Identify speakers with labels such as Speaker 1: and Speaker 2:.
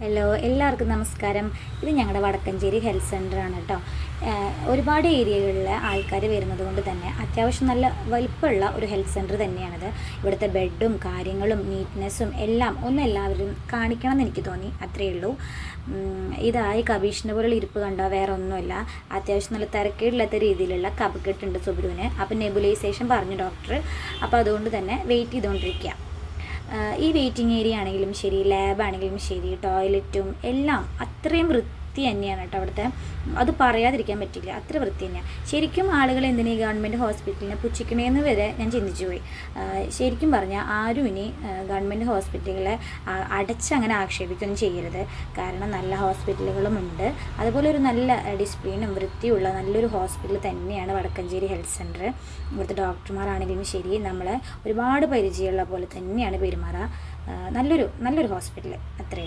Speaker 1: Hello എല്ലാവർക്കും നമസ്കാരം. ഇത് ഞങ്ങളുടെ വടക്കഞ്ചേരി ഹെൽത്ത് സെന്ററാണ് കേട്ടോ ഒരുപാട് ഏരിയകളിലെ ആൾക്കാർ വരുന്നത് കൊണ്ട് തന്നെ അത്യാവശ്യം നല്ല വലിപ്പമുള്ള ഒരു ഹെൽത്ത് സെന്റർ തന്നെയാണിത്. ഇവിടുത്തെ ബെഡും കാര്യങ്ങളും നീറ്റ്നെസ്സും എല്ലാം ഒന്ന് എല്ലാവരും കാണിക്കണം എന്ന് എനിക്ക് തോന്നി. അത്രയേ ഉള്ളൂ. ഇതായി കബീഷിന്റെ പോലുള്ള ഇരിപ്പ് കണ്ടോ? വേറെ ഒന്നുമില്ല അത്യാവശ്യം നല്ല തിരക്കേടില്ലാത്ത രീതിയിലുള്ള കപക്കെട്ടുണ്ട് സുബ്രുവിന്. അപ്പം നെബുലൈസേഷൻ പറഞ്ഞു ഡോക്ടർ. അപ്പോൾ അതുകൊണ്ട് തന്നെ വെയിറ്റ് ചെയ്തുകൊണ്ടിരിക്കുക ഈ വെയിറ്റിംഗ് ഏരിയ ആണെങ്കിലും ശരി ലാബ് ആണെങ്കിലും ശരി ടോയ്ലറ്റും എല്ലാം അത്രയും വൃത്തി തന്നെയാണ് കേട്ടോ അവിടുത്തെ. അത് പറയാതിരിക്കാൻ പറ്റില്ല. അത്ര വൃത്തി തന്നെയാണ് ശരിക്കും ആളുകൾ എന്തിനാ ഗവൺമെന്റ് ഹോസ്പിറ്റലിനെ പുച്ഛിക്കണേന്ന് വരെ ഞാൻ ചിന്തിച്ചു പോയി. ശരിക്കും പറഞ്ഞാൽ ആരും ഇനി ഗവൺമെന്റ് ഹോസ്പിറ്റലുകളെ അടച്ചങ്ങനെ ആക്ഷേപിക്കുകയൊന്നും ചെയ്യരുത്. കാരണം നല്ല ഹോസ്പിറ്റലുകളും ഉണ്ട്. അതുപോലെ ഒരു നല്ല ഡിസിപ്ലിനും വൃത്തിയുള്ള നല്ലൊരു ഹോസ്പിറ്റൽ തന്നെയാണ് വടക്കഞ്ചേരി ഹെൽത്ത് സെന്റർ ഇവിടുത്തെ ഡോക്ടർമാരാണെങ്കിലും ശരി നമ്മളെ ഒരുപാട് പരിചയമുള്ള പോലെ തന്നെയാണ് പെരുമാറുക നല്ലൊരു നല്ലൊരു ഹോസ്പിറ്റൽ അത്രയും